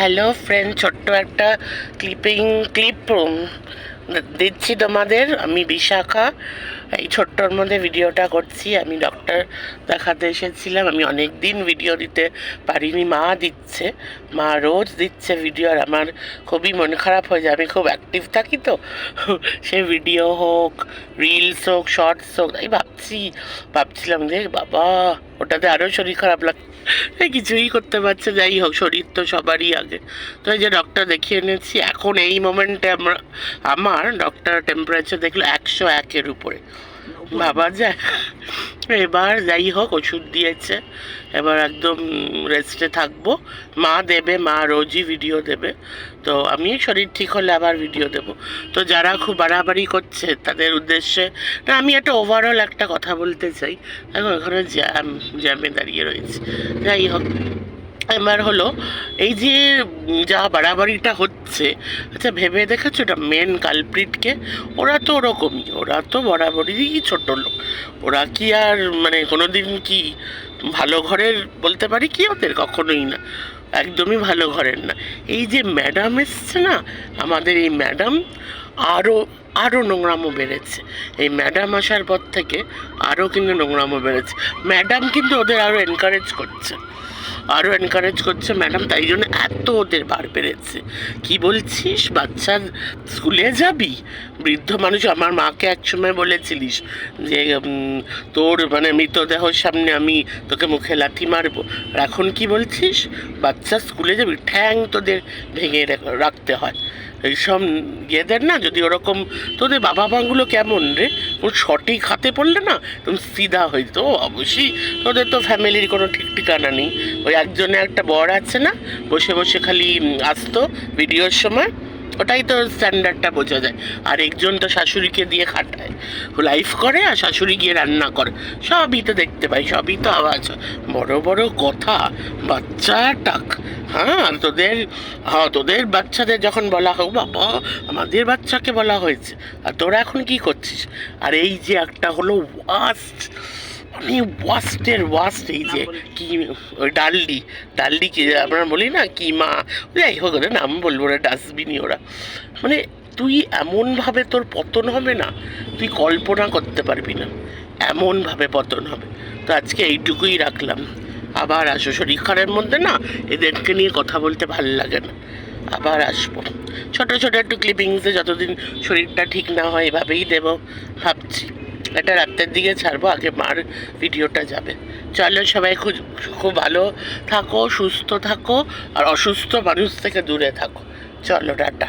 Hello friend ছোট্ট একটা clipping clip দিচ্ছি তোমাদের। আমি বিশাখা। এই ছোট্টর মধ্যে ভিডিওটা করছি। আমি ডক্টর দেখাতে এসেছিলাম। আমি অনেক দিন ভিডিও দিতে পারিনি। মা দিচ্ছে। মা রোজ দিচ্ছে ভিডিও আর আমার খুবই মন খারাপ হয়ে যায়। আমি খুব অ্যাক্টিভ থাকি তো। সে ভিডিও হোক রিলস হোক শর্টস হোক তাই ভাবছি। ভাবছিলাম যে, বাবা ওটাতে আরও শরীর খারাপ লাগ কিছুই করতে পারছে যাই হোক, শরীর তো সবারই আগে। তো এই যে ডক্টর দেখিয়ে নিয়েছি এখন এই মোমেন্টে আমরা আমার ডক্টর টেম্পারেচার দেখল একশো একের উপরে। ভাবা যায় এবার যাই হোক, ওষুধ দিয়েছে। এবার একদম রেস্টে থাকব। মা দেবে, মা রোজই ভিডিও দেবে। তো আমি শরীর ঠিক হলে আবার ভিডিও দেব। তো যারা খুব বাড়াবাড়ি করছে, তাদের উদ্দেশ্যে, না, আমি একটা ওভারঅল একটা কথা বলতে চাই। এখন ওখানে জ্যাম, জ্যামে দাঁড়িয়ে রয়েছে। যাই হোক। এবার হলো, এই যে যা বাড়াবাড়িটা হচ্ছে আচ্ছা ভেবে দেখেছ এটা মেন কালপ্রিটকে ওরা তো ওরকমই, ওরা তো বরাবরই ছোট লোক। ওরা কি আর মানে কোনোদিন কি ভালো ঘরের, বলতে পারি কি ওদের, কখনোই না। একদমই ভালো ঘরের না। এই যে ম্যাডাম এসছে না, আমাদের এই ম্যাডাম আরও আরও নোংরামো বেড়েছে। এই ম্যাডাম আসার পর থেকে আরও কিন্তু নোংরামো বেড়েছে। ম্যাডাম কিন্তু ওদের আরও এনকারেজ করছে। আরও এনকারেজ করছে ম্যাডাম তাই জন্য এত ওদের বার বেড়েছে। কি বলছিস? বাচ্চার স্কুলে যাবি? বৃদ্ধ মানুষ, আমার মাকে একসময় বলেছিলিস যে তোর মানে মৃতদেহর সামনে আমি তোকে মুখে লাথি মারবো। এখন কি বলছিস? বাচ্চা স্কুলে যাবি, ঠ্যাং তোদের ভেঙে রেখ- রাখতে হয়। এইসব ইয়েদের না যদি ওরকম, তোদের বাবা মাগুলো কেমন রে? ওর সঠিক হাতে পড়লে না তুমি সিধা হইতো অবশ্যই তোদের তো ফ্যামিলির কোনো ঠিক ঠিকানা নেই। ওই একজনে একটা বর আছে না, বসে বসে খালি আসতো ভিডিওর সময়। ওটাই তো স্ট্যান্ডার্ডটা বোঝা যায়। আর একজন তো শাশুড়িকে দিয়ে খাটায়। লাইফ করে আর শাশুড়ি গিয়ে রান্না করে। সবই তো দেখতে পাই, সবই তো আওয়াজ বড় বড় কথা, বাচ্চা টাক। হ্যাঁ তোদের হ্যাঁ তোদের বাচ্চাদের যখন বলা হোক, বাবা, আমাদের বাচ্চাকে বলা হয়েছে। আর তোরা এখন কি করছিস? আর এই যে একটা হলো ওয়াস্ট মানে ওয়াস্টের ওয়াস্ট এই যে কি ওই ডালডি ডালডি কি আমরা বলি না কি মা যাই হোক ওদের নাম বলব ওরা ডাস্টবিনই ওরা। মানে তুই এমনভাবে তোর পতন হবে না তুই কল্পনা করতে পারবি না এমনভাবে পতন হবে। তো আজকে এইটুকুই রাখলাম। আবার আসো শরীর খারাপের মধ্যে না এদেরকে নিয়ে কথা বলতে ভালো লাগে না। আবার আসব। ছোটো ছোটো একটু ক্লিপিংসে যতদিন শরীরটা ঠিক না হয় এভাবেই দেবো ভাবছি। এটা রাত্রের দিকে ছাড়বো, আগে মার ভিডিওটা যাবে। চলো সবাই খুব খুব ভালো থাকো, সুস্থ থাকো, আর অসুস্থ মানুষ থেকে দূরে থাকো। চলো, টাটা।